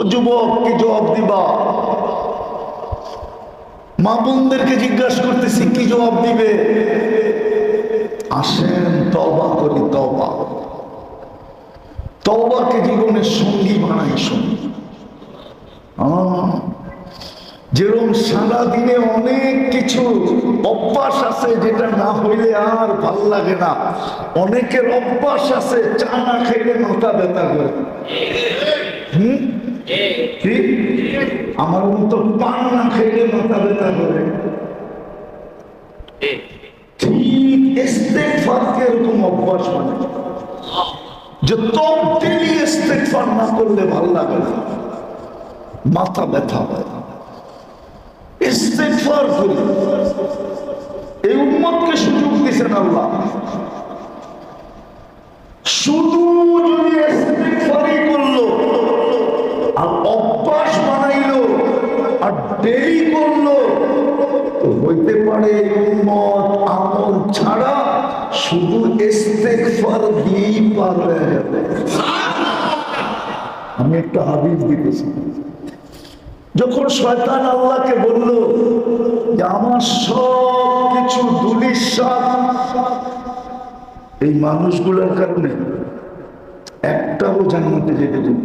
ও যুবক, কি জবাব দিবা? মা বোনদেরকে জিজ্ঞাসা করতেছি, কি জবাব দিবে? আসেন তবা করি তবা তবাকে জীবনের সঙ্গী বানাই সঙ্গী। যেরকম সারাদিনে অনেক কিছু অভ্যাস আছে যেটা না হইলে আর ভালো লাগে না। অনেকের অভ্যাস আছে, চা না খাইলে মাথা ব্যথা করে। হুম? কি? আমার মতো পান না খাইলে মাথা ব্যথা করে। ঠিক ইস্তেগফারকে এরকম অভ্যাস মানে যে না করলে ভালো লাগে না। মাথা ব্যথা হয়। করি। এই উম্মতকে সুযোগ দিয়েছেন আল্লাহ। শুধু আর দেরি করল। তো হইতে পারে আমল ছাড়া শুধু ইস্তেগফার দিয়েই আমি একটা দিতেছি। যখন শয়তান আল্লাহকে বলল যে, আমার সব কিছু দুলিশ এই মানুষগুলোর কারণে একটাও জান্নাতে যেতে দেব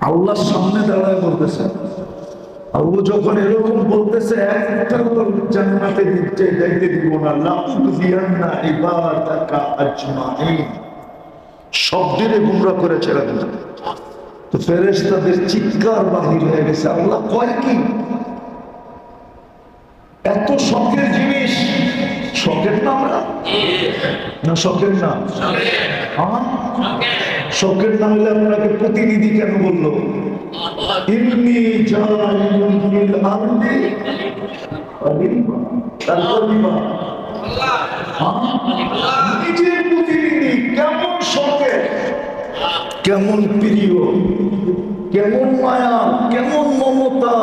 আল্লাহর সামনে দাঁড়ায় বলতেছে। আর যখন এরকম বলতেছে একটাও জান্নাতে দিতে যাইতে দিব না। লাউদ দিয়ান্না ইবাদাকা আজমাইন। সব দিনে গুমরা করে ছেড়ে দিল। তো ফেরেস তাদের চিৎকার বাহির হয়ে গেছে। আল্লাহ কয় কি? এত শখের জিনিস শখের না আমরা? না শখের না? হ্যাঁ? শখের না হলে আপনাকে প্রতিনিধি কেন বলল। হ্যাঁ? কেমন প্রিয়? কেমন মায়া? কেমন মমতা?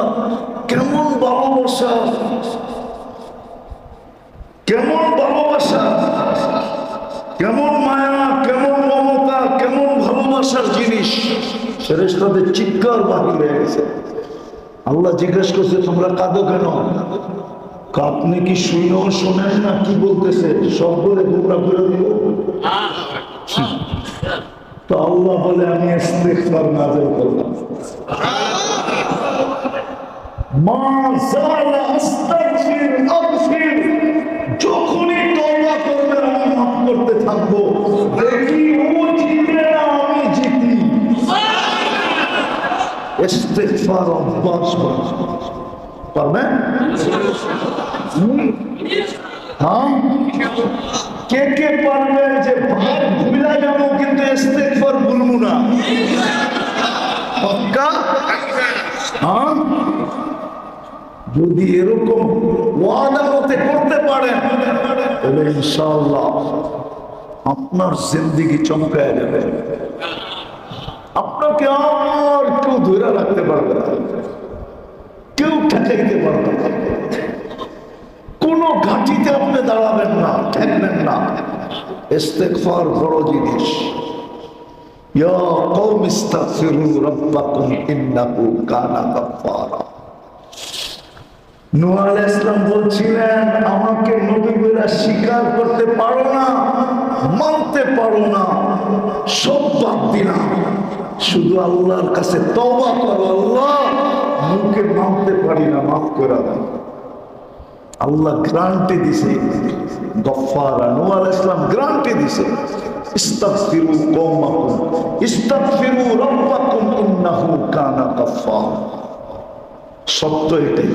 কেমন ভালোবাসা? কেমন ভালোবাসা? কেমন মায়া? ফেরেশতাদের চিৎকার বাহির হয়ে গেছে। আল্লাহ জিজ্ঞেস করছে, তোমরা কাঁদো কেন? আপনি কি শুনেও শোনেন না? কি বলতেছে? সব বলে তোমরা করে দিল তো আল্লাহ বলে, আমি ইস্তেগফার নাযিল করলাম। ইস্তেগফার অভ্যাস করো। পারবেন? হ্যাঁ? কে কে পারবেন যে ভাত ভুলা যাব কিন্তু ইস্তেগফার ভুলবো না? পাক্কা? হ্যাঁ? যদি এরকম ওয়াদা মতে করতে পারেন তবে ইনশাআল্লাহ আপনার জিন্দিগি চমকায় যাবে আপনাকে আর ধরে রাখতে পারবে না। কেউ ঠেকাইতে পারবে না। কোনো ঘাটিতে আপনি দাঁড়াবেন না, ঠেকবেন না। ইস্তেকফার বড় জিনিস। ইয়া কওম ইস্তাগফিরু রাব্বাকুম ইন্নাহু কানা গাফফারা। নূহ আলাইহিস সালাম বলছিলেন, আমাকে নবী বলে স্বীকার করতে পারো না, মানতে পারো না, সব বাদ দিলাম। শুধু আল্লাহর কাছে তওবা করো, আল্লাহ, মুখে মানতে পারি না, মাফ করে দাও। আল্লাহ গ্রান্টে দিছে গফারা নূহ আলাইহিস সালাম গ্রান্টে দিছে, ইস্তাগফিরু কওমাকুম, ইস্তাগফিরু রাব্বাকুম ইন্নাহু কানা গফফার। সত্য এটাই।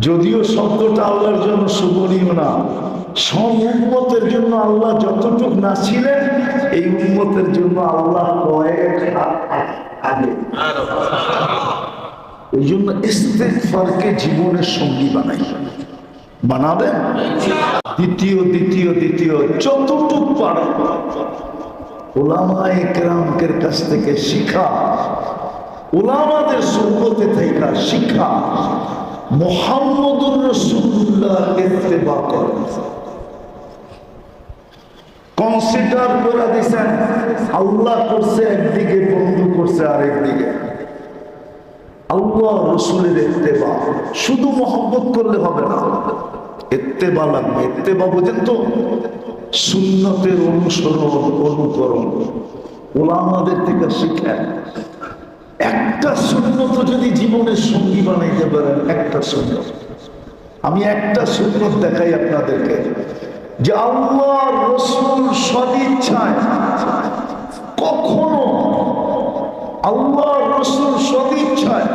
যদিও শব্দটা আল্লাহর জন্য শোভনীয় না সব জন্য আল্লাহ যতটুক না ছিলেন, এই উন্মতের জন্য আল্লাহ কয়েক আগে। এই জন্য ইস্তেগফারকে জীবনের সঙ্গী বানাই। বানাবেন? দ্বিতীয় দ্বিতীয় দ্বিতীয়, যতটুক পারে। ওলামায়ে কাছ থেকে শিখা। ওলামাদের সঙ্গতে থেকে শিখা। মোহাম্মদুর রসুল্লাহ ইত্তেবা করেন। কনসিডার করে দিছেন, আল্লাহ করছে একদিকে, বন্ধু করছে আরেকদিকে। আল্লাহ রসুলের এত্তেবা শুধু মহব্বত করলে হবে না। এত্তেবা লাগবে এত্তেবা বোঝেন তো। সুন্নতের অনুসরণ, অনুকরণ, ওলামাদের থেকে শিখেন। একটা সুন্নত যদি জীবনের সঙ্গী বানাইতে পারেন, একটা সুন্নত আমি একটা সুন্নত দেখাই আপনাদেরকে, যে আল্লাহ রসুল সদিচ্ছায় কখনো আল্লাহ রসুল সদিচ্ছায়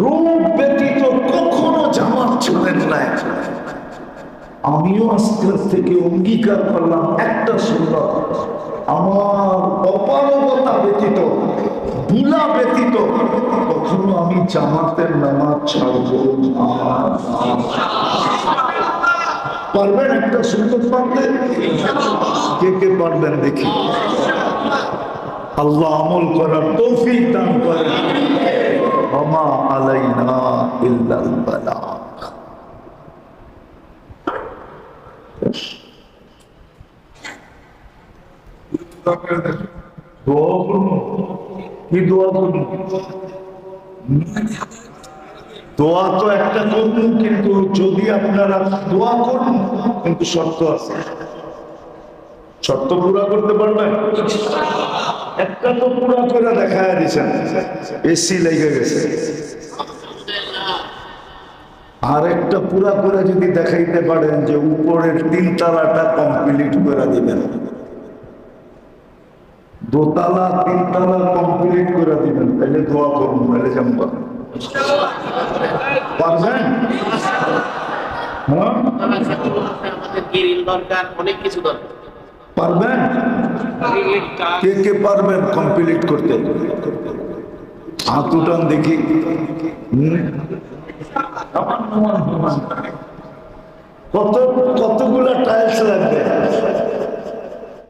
রূপ ব্যতীত কখনো জামাত ছাড়েন নাই। আমিও আজকের থেকে অঙ্গীকার করলাম একটা সুন্দর। আমার অপারগতা ব্যতীত বুলা ব্যতীত, কখনো আমি জামাতের নামাজ ছাড়ব। পারবেন একটা সুন্দর পারতে? কে কে পারবেন দেখি। আল্লাহ আমল করার তৌফিক দান করেন। আমা আলাইনা ইল্লাল দোয়া দোয়া তো একটা করুন, কিন্তু যদি আপনারা দোয়া করুন, কিন্তু শর্ত আছে। শর্ত পুরা করতে পারবেন একটা তো পুরা করে দেখা দিচ্ছেন এসি লেগে গেছে। আর একটা পুরা করে যদি দেখাইতে পারেন যে উপরের তিন তালাটা কমপ্লিট করে দিবেন। দোতলা, তিনতলা কমপ্লিট করে দিবেন। তাহলে দোয়া করুন তাহলে জানব পারবেন? হ্যাঁ? পারবেন? কে পারবেন কমপ্লিট করতে? কত, কতগুলা টাইলস লাগবে?